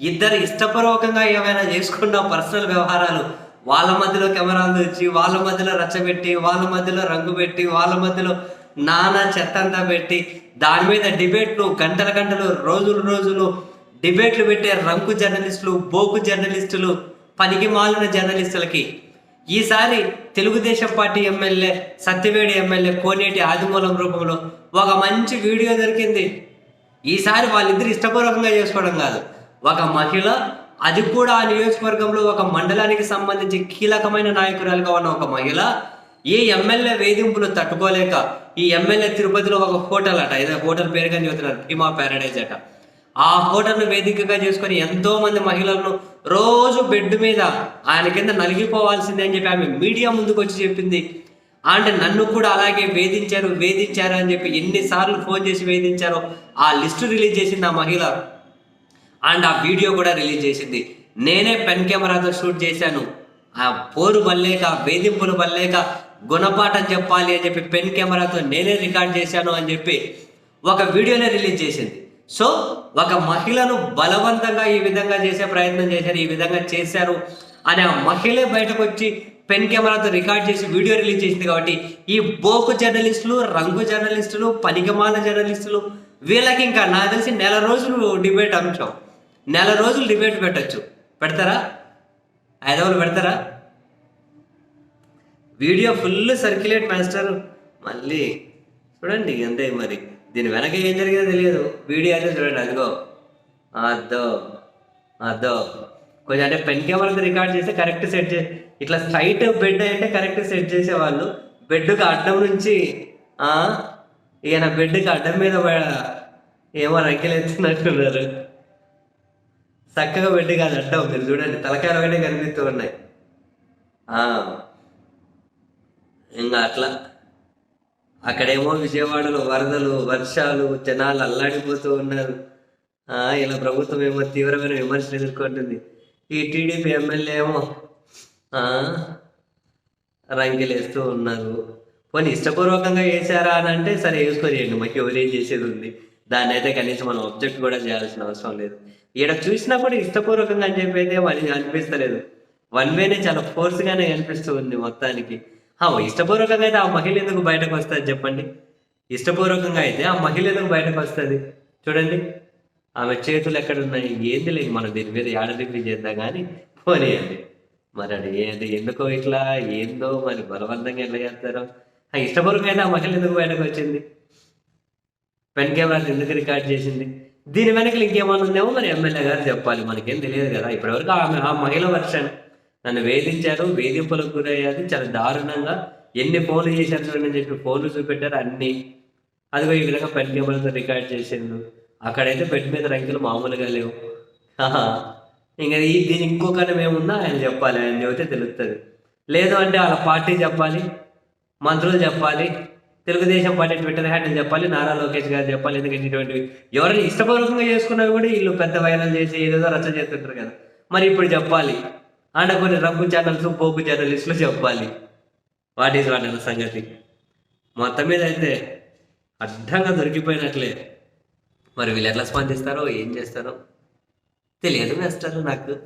ఇద్దరు ఇష్టపూర్వకంగా ఏమైనా చేసుకున్న పర్సనల్ వ్యవహారాలు వాళ్ళ మధ్యలో కెమెరాలు తెచ్చి వాళ్ళ మధ్యలో రచ్చబెట్టి వాళ్ళ మధ్యలో రంగు పెట్టి వాళ్ళ మధ్యలో నానా చెత్త అంతా పెట్టి దాని మీద డిబేట్లు గంటల గంటలు రోజులు రోజులు డిబేట్లు పెట్టే రంకు జర్నలిస్టులు బోకు జర్నలిస్టులు పనికి మాలిన జర్నలిస్టులకి. ఈసారి Telugu Desam party MLA Satyavedi MLA Koneti Adimulam రూపంలో ఒక మంచి వీడియో దొరికింది. ఈసారి వాళ్ళిద్దరు ఇష్టపూర్వకంగా చేసుకోవడం కాదు. ఒక మహిళ అది కూడా ఆ నియోజకవర్గంలో ఒక మండలానికి సంబంధించి కీలకమైన నాయకురాలుగా ఉన్న ఒక మహిళ ఈ ఎమ్మెల్యే వేధింపులు తట్టుకోలేక ఈ ఎమ్మెల్యే తిరుపతిలో ఒక హోటల్ అట ఏదో హోటల్ పేరుగా చెబుతున్నారు భీమా ప్యారడైజ్ అట. ఆ హోటల్ను వేదికగా చేసుకొని ఎంతో మంది మహిళలను రోజు బెడ్ మీద ఆయన కింద నలిగిపోవాల్సిందే అని చెప్పి ఆమె మీడియా ముందుకు వచ్చి చెప్పింది. అంటే నన్ను కూడా అలాగే వేధించారు వేధించారు అని చెప్పి ఎన్నిసార్లు ఫోన్ చేసి వేధించారో ఆ లిస్టు రిలీజ్ చేసింది ఆ మహిళ. అండ్ ఆ వీడియో కూడా రిలీజ్ చేసింది. నేనే పెన్ కెమెరాతో షూట్ చేశాను. ఆ పోరు వల్లేక వేధింపులు వల్లేక గుణపాఠం చెప్పాలి అని చెప్పి పెన్ కెమెరాతో నేనే రికార్డ్ చేశాను అని చెప్పి ఒక వీడియోనే రిలీజ్ చేసింది. సో ఒక మహిళను బలవంతంగా ఈ విధంగా చేసే ప్రయత్నం చేశారు ఈ విధంగా చేశారు అని ఆ మహిళే బయటకు వచ్చి పెన్ కెమెరాతో రికార్డ్ చేసి వీడియో రిలీజ్ చేసింది కాబట్టి ఈ బోకు జర్నలిస్టులు రంగు జర్నలిస్టులు పనికిమాల జర్నలిస్టులు వీళ్ళకి ఇంకా నాకు తెలిసి నెల రోజులు డిబేట్ అంశం. నెల రోజులు డిబేట్ పెట్టచ్చు. పెడతారా? ఐదవలు పెడతారా? Video full circulate master. మళ్ళీ చూడండి అంతే మరి. దీని వెనక ఏం జరిగిందో తెలియదు. వీడియో అయితే చూడండి అదిగో. అద్దో అద్దో కొంచెం అంటే పెన్ కెమెరాతో రికార్డ్ చేస్తే కరెక్ట్ సెట్ చే ఇట్లా స్ట్రైట్ బెడ్ అంటే కరెక్ట్ సెట్ చేసేవాళ్ళు. బెడ్కి అడ్డం నుంచి ఈయన బెడ్కి అడ్డం మీద పడ- ఏమో రంకెలు ఎత్తున్నట్టున్నారు. చక్కగా పెట్టి కాదు అడ్డం మీరు చూడండి తలకాయలు ఒకటే కనిపిస్తూ ఉన్నాయి. ఇంకా అట్లా. అక్కడేమో విజయవాడలో వరదలు వర్షాలు జనాలు అల్లాడిపోతూ ఉన్నారు. ఇలా ప్రభుత్వం ఏమో తీవ్రమైన విమర్శలు ఎదుర్కొంటుంది. ఈ టీడీపీ ఎమ్మెల్యే ఏమో రంకెలేస్తూ ఉన్నారు. పోనీ ఇష్టపూర్వకంగా వేసారా అని అంటే సరే వేసుకోలేండి మాకు ఎవరేం చేసేది ఉంది. దాన్ని అయితే కనీసం మనం అబ్జెక్ట్ కూడా చేయాల్సిన అవసరం లేదు. ఈడ చూసినా కూడా ఇష్టపూర్వకంగా అని చెప్పి అయితే వాళ్ళకి అనిపిస్తలేదు వన్ వేనే చాలా ఫోర్స్గానే కనిపిస్తూ ఉంది మొత్తానికి. ఇష్టపూర్వకంగా అయితే ఆ మహిళ ఎందుకు బయటకు వస్తుంది చెప్పండి? ఇష్టపూర్వకంగా అయితే ఆ మహిళ ఎందుకు బయటకు వస్తుంది? చూడండి. ఆమె చేతులు ఎక్కడ ఉన్నాయి? ఏంది లేదు. మనం దీని మీద ఏడ చేద్దాం కానీ పోనీయండి. మరి అది ఏది? ఎందుకో ఇట్లా? ఏందో మరి బలవంతంగా ఎట్లా చేస్తారో? ఆ ఇష్టపూర్వకంగా అయితే ఆ మహిళ ఎందుకు బయటకు వచ్చింది? పెన్ కెమెరా ఎందుకు రికార్డ్ చేసింది? దీని వెనకలు ఇంకేమైనా ఉందేమో మరి ఎమ్మెల్యే గారు చెప్పాలి. మనకేం తెలియదు కదా. ఇప్పటివరకు ఆమె ఆ మహిళ వర్షన్ నన్ను వేధించారు వేధింపులకు గురయ్యారు. చాలా దారుణంగా ఎన్ని ఫోన్లు చేశారు చూడండి అని చెప్పి ఫోన్లు చూపెట్టారు అన్ని. అదిగో ఈ విధంగా పెన్ కెమెరాతో రికార్డ్ చేసిండు. అక్కడైతే బెడ్ మీద రంకెలు మామూలుగా లేవు. ఇంకా ఈ దీని ఇంకో కథ ఏముందా ఆయన చెప్పాలి. ఆయన చెబితే తెలుస్తుంది లేదు అంటే వాళ్ళ పార్టీ చెప్పాలి మంత్రులు చెప్పాలి తెలుగుదేశం పార్టీ ట్విట్టర్ హ్యాండిల్ చెప్పాలి. నారా లోకేష్ గారు చెప్పాలి. ఎందుకంటే ఇటువంటివి ఎవరైనా ఇష్టపూర్వకంగా చేసుకున్నవి కూడా వీళ్ళు పెద్ద వైరల్ చేసి ఏదేదో రచ్చ చేస్తుంటారు కదా. మరి ఇప్పుడు చెప్పాలి. అంటే కొన్ని రంగు ఛానల్స్ పోపు జర్నలిస్టులు చెప్పాలి. వాట్ ఈస్ వాట్ అన్న సంగతి. మొత్తం మీద అయితే అడ్డంగా దొరికిపోయినట్లే. మరి వీళ్ళు ఎట్లా స్పందిస్తారో ఏం చేస్తారో తెలియదు వేస్తారు నాకు.